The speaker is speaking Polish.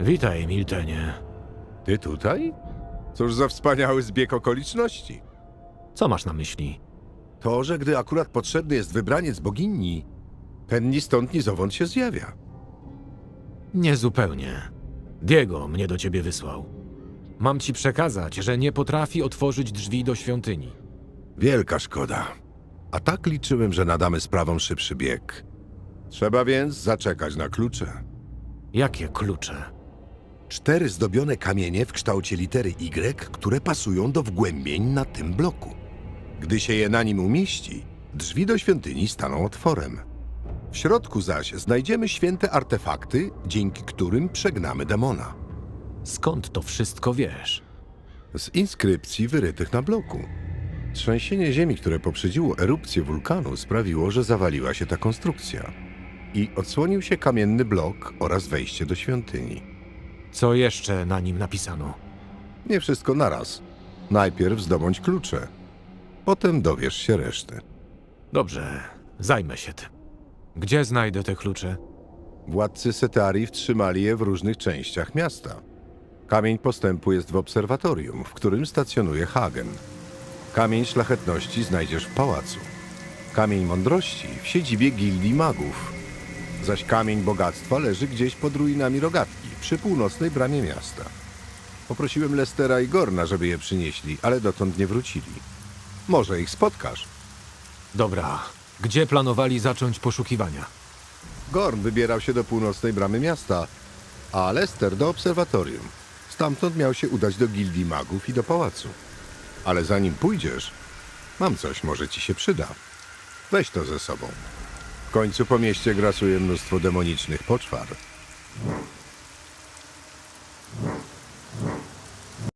Witaj, Miltenie. Ty tutaj? Cóż za wspaniały zbieg okoliczności. Co masz na myśli? To, że gdy akurat potrzebny jest wybraniec bogini, ten ni stąd, ni zowąd się zjawia. Niezupełnie. Diego mnie do ciebie wysłał. Mam ci przekazać, że nie potrafi otworzyć drzwi do świątyni. Wielka szkoda. A tak liczyłem, że nadamy sprawom szybszy bieg. Trzeba więc zaczekać na klucze. Jakie klucze? Cztery zdobione kamienie w kształcie litery Y, które pasują do wgłębień na tym bloku. Gdy się je na nim umieści, drzwi do świątyni staną otworem. W środku zaś znajdziemy święte artefakty, dzięki którym przegnamy demona. Skąd to wszystko wiesz? Z inskrypcji wyrytych na bloku. Trzęsienie ziemi, które poprzedziło erupcję wulkanu, sprawiło, że zawaliła się ta konstrukcja. I odsłonił się kamienny blok oraz wejście do świątyni. Co jeszcze na nim napisano? Nie wszystko naraz. Najpierw zdobądź klucze. Potem dowiesz się reszty. Dobrze, zajmę się tym. Gdzie znajdę te klucze? Władcy Setari wtrzymali je w różnych częściach miasta. Kamień postępu jest w obserwatorium, w którym stacjonuje Hagen. Kamień szlachetności znajdziesz w pałacu. Kamień mądrości w siedzibie gildii magów. Zaś kamień bogactwa leży gdzieś pod ruinami rogatki, przy północnej bramie miasta. Poprosiłem Lestera i Gorna, żeby je przynieśli, ale dotąd nie wrócili. Może ich spotkasz. Dobra, gdzie planowali zacząć poszukiwania? Gorn wybierał się do północnej bramy miasta, a Lester do obserwatorium. Stamtąd miał się udać do gildii magów i do pałacu. Ale zanim pójdziesz, mam coś, może ci się przyda. Weź to ze sobą. Końcu po mieście grasuje mnóstwo demonicznych poczwar.